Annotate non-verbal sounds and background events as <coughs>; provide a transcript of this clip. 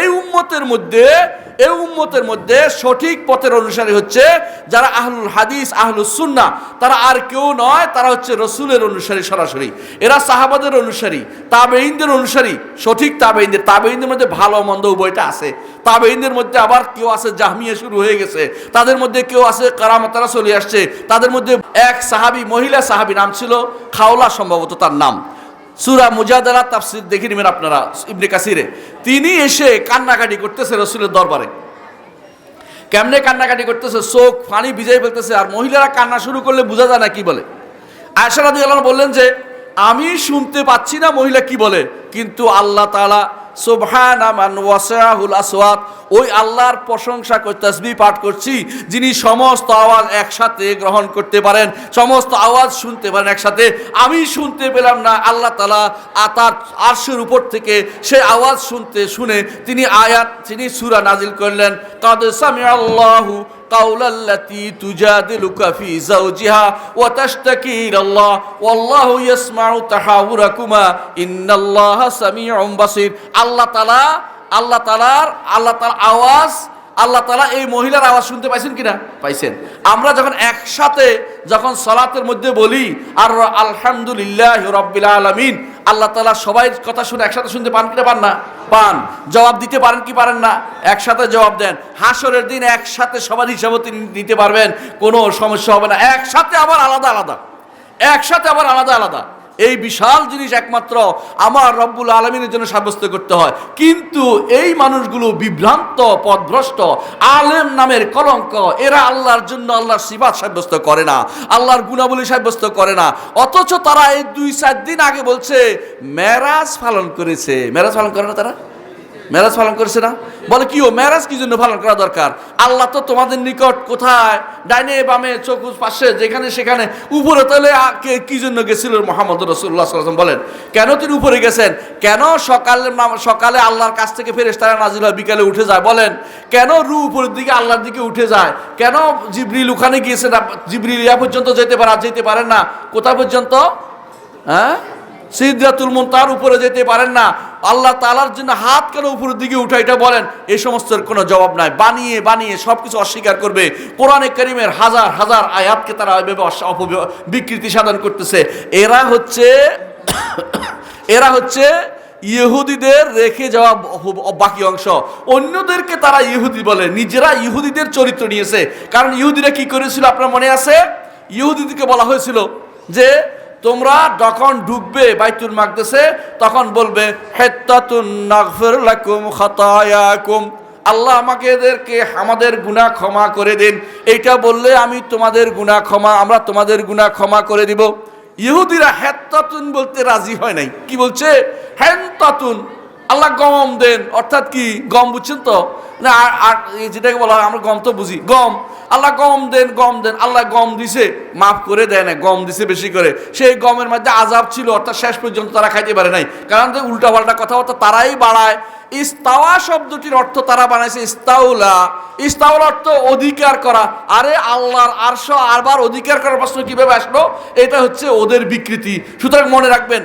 এই উম্মতের মধ্যে, এই উম্মতের মধ্যে সঠিক পথের অনুসারী হচ্ছে যারা আহলুল হাদিস, আহলুস সুন্না তারা আর কেউ নয়, তারা হচ্ছে রসুলের অনুসারী সরাসরি। এরা সাহাবাদের অনুসারী তাবেইনদের অনুসারী, সঠিক তাবেইনদের তাবেইনদের মধ্যে ভালো মন্দ উভয়টা আছে। তাবেইনদের মধ্যে আবার কেউ আছে জাহমিয়া শুরু হয়ে গেছে। তাদের মধ্যে কেউ আছে কারামতারা চলে আসছে। তাদের মধ্যে এক সাহাবি, মহিলা সাহাবি নাম ছিল খাওলা, সম্ভবত তার নাম। সুরা মুজাদারা তাফসির দেখে নেবেন আপনারা, ইবনে কাসিরে। তিনি এসে কান্নাকাটি করতেছে রসুলের দরবারে। কেমনে কান্নাকাটি করতেছে? শোক পানি ভিজাই ফেলতেছে, আর মহিলারা কান্না শুরু করলে বোঝা যায় না কি বলে। আয়সা রাদি বললেন যে, আমি শুনতে পাচ্ছি না মহিলা কি বলে, কিন্তু আল্লাহ তাআলা সুবহানা মান ওয়াসাহুল ওই আল্লাহর প্রশংসা করে, তাসবিহ পাঠ করছি, যিনি সমস্ত আওয়াজ একসাথে গ্রহণ করতে পারেন, সমস্ত আওয়াজ শুনতে পারেন একসাথে। আমি শুনতে পেলাম না, আল্লাহ তালা তার আরশের উপর থেকে সে আওয়াজ শুনতে শুনে তিনি আয়াত, তিনি সূরা নাজিল করলেন। কাদ সামি আল্লাহু قول التي تجادلك في زوجها وتشتكي إلى الله والله يسمع تحاوركما إن الله سميع بصير আল্লাহ তালা আল্লাহ তালার আল্লাহ তালার আওয়াজ আল্লাহ তালা এই মহিলার আওয়াজ শুনতে পাইছেন কিনা পাইছেন আমরা যখন একসাথে যখন সলাতের মধ্যে বলি আর আলহামদুলিল্লাহ রব্বিল আলমিন আল্লাহ তালা সবাই কথা শুনে একসাথে শুনতে পান কিনা পান না? পান। জবাব দিতে পারেন কি পারেন না? একসাথে জবাব দেন। হাসরের দিন একসাথে সবার হিসাবে তিনি দিতে পারবেন। কোনো সমস্যা হবে না। একসাথে আবার আলাদা আলাদা। একসাথে আবার আলাদা আলাদা। এই বিশাল জিনিস একমাত্র আমার রব্বুল আলমিনের জন্য সাব্যস্ত করতে হয়। কিন্তু এই মানুষগুলো বিভ্রান্ত পথভ্রষ্ট আলেম নামের কলঙ্ক, এরা আল্লাহর জন্য আল্লাহর সিবাদ সাব্যস্ত করে না, আল্লাহর গুণাবলী সাব্যস্ত করে না। অথচ তারা এই দুই চার দিন আগে বলছে, মেরাজ পালন করেছে। মেরাজ পালন করে না তারা? মেরাজ পালন করেছে না? বলে কি ও, মেরাজ কি জন্য পালন করা দরকার? আল্লাহ তো তোমাদের নিকট কোথায়? ডাইনে, বামে চকুজ পাশে, যেখানে, সেখানে, উপরে তাহলে কে- জন্য গেছিল মোহাম্মদ রসুল্লাহ বলেন। কেন তিনি উপরে গেছেন? কেন সকালে সকালে আল্লাহর কাছ থেকে ফেরেস তারা নাজিল হয়, বিকালে উঠে যায়? বলেন, কেন রু উপরের দিকে, আল্লাহর দিকে উঠে যায়? কেন জিবরিল ওখানে গিয়েছে না? জিবরিল ইয়া পর্যন্ত যেতে পারে যেতে পারেন না? কোথা পর্যন্ত? হ্যাঁ? সিদ্ধাতুল মন তার উপরে যেতে পারেন না? আল্লাহ তালার জন্য হাত কেন উপরের দিকে উঠা এটা বলেন? এই সমস্তের কোনো জবাব নাই। বানিয়ে বানিয়ে সব কিছু অস্বীকার করবে। কোরআনে করিমের হাজার হাজার আয়াতকে তারা এভাবে বিকৃতি সাধন করতেছে। এরা হচ্ছে <coughs> এরা হচ্ছে ইহুদিদের রেখে যাওয়া বাকি অংশ। অন্যদেরকে তারা ইহুদি বলে। নিজেরা ইহুদিদের চরিত্র নিয়েছে। কারণ ইহুদিরা কি করেছিল আপনার মনে আছে? ইহুদিদিকে বলা হয়েছিল যে তোমরা যখন ডুববে বাইতুল মাকদেশে, তখন বলবে আল্লাহ আমাকে এদেরকে আমাদের গুণা ক্ষমা করে দিন। এইটা বললে আমি তোমাদের গুণা ক্ষমা, আমরা তোমাদের গুণা ক্ষমা করে দিব। ইহুদিরা হেত্তাতুন বলতে রাজি হয় নাই। কি বলছে? হেন্তাতুন আল্লাহ গম দেন, অর্থাৎ কি গম বুঝছেন তো? না, আর- যেটাকে বলা হয়, আমরা গম তো বুঝি। গম, আল্লাহ গম দেন গম দেন, আল্লাহ গম দিছে, মাফ করে দেয় না গম দিছে বেশি করে। সেই গমের মধ্যে আজাব ছিল, অর্থাৎ শেষ পর্যন্ত তারা খাইতে পারে নাই। কারণ উল্টা পাল্টা কথাবার্তা তারাই বাড়ায়। ইস্তাওয়া শব্দটির অর্থ তারা বানাইছে ইস্তাউলা। ইস্তাউল অর্থ অধিকার করা। আরে আল্লাহর আরশ আরবার অধিকার করার প্রশ্ন কীভাবে আসলো? এটা হচ্ছে ওদের বিকৃতি। সুতরাং মনে রাখবেন